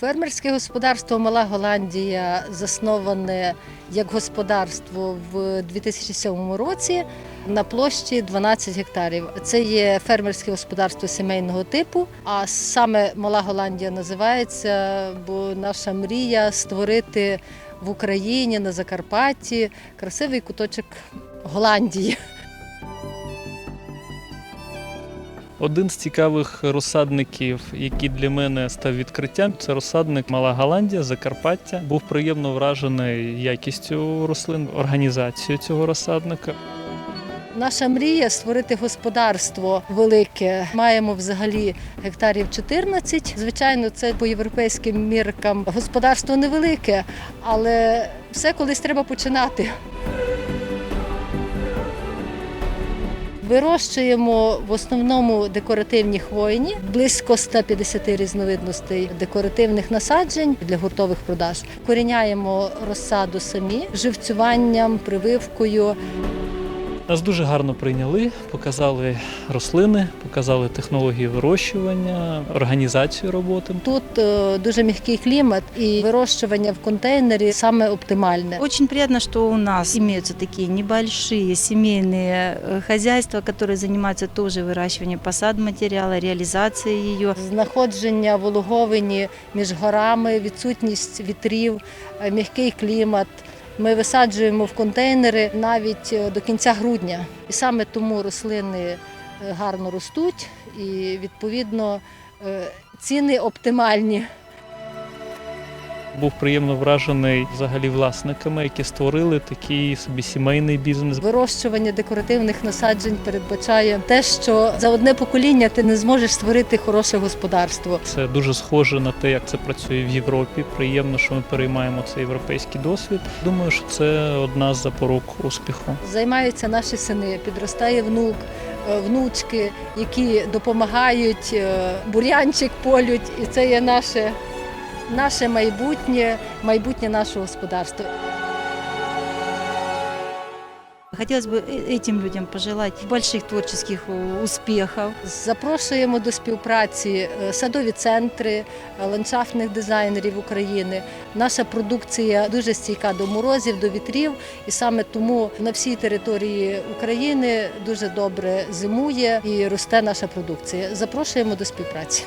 Фермерське господарство Мала Голландія засноване як господарство в 2007 році на площі 12 гектарів. Це є фермерське господарство сімейного типу. А саме Мала Голландія називається, бо наша мрія створити в Україні на Закарпатті красивий куточок Голландії. Один з цікавих розсадників, який для мене став відкриттям, це розсадник Мала Голландія, Закарпаття. Був приємно вражений якістю рослин, організацією цього розсадника. Наша мрія створити господарство велике. Маємо взагалі гектарів 14. Звичайно, це по європейським міркам господарство невелике, але все колись треба починати. Вирощуємо в основному декоративні хвойні, близько 150 різновидностей декоративних насаджень для гуртових продаж. Коріняємо розсаду самі живцюванням, прививкою. Нас дуже гарно прийняли, показали рослини, показали технології вирощування, організацію роботи. Тут е, дуже м'який клімат і вирощування в контейнері саме оптимальне. Очень приятно, что у нас имеются такие небольшие семейные э, хозяйства, которые занимаются тоже выращиванием посад материала, реализацией ее. Знаходження вологовині між горами, відсутність вітрів, е, м'який клімат. Ми висаджуємо в контейнери навіть е, до кінця грудня. І саме тому рослини е, гарно ростуть і відповідно е, ціни оптимальні. Був приємно вражений взагалі власниками, які створили такий собі сімейний бізнес. Вирощування декоративних насаджень передбачає те, що за одне покоління ти не зможеш створити хороше господарство. Це дуже схоже на те, як це працює в Європі. Приємно, що ми переймаємо цей європейський досвід. Думаю, що це одна з запорук успіху. Займаються наші сини, підростає внук, е, внучки, які допомагають, е, бур'янчик полють, і це є наше, наше майбутнє, майбутнє нашого господарства. Хотелось бы э- этим людям пожелать больших творческих э, успехов. Запрошуємо до співпраці е, садові центри е, ландшафтних дизайнерів України. Наша продукція дуже стійка до морозів, до вітрів, і саме тому на всій території України дуже добре зимує і росте наша продукція. Запрошуємо до співпраці.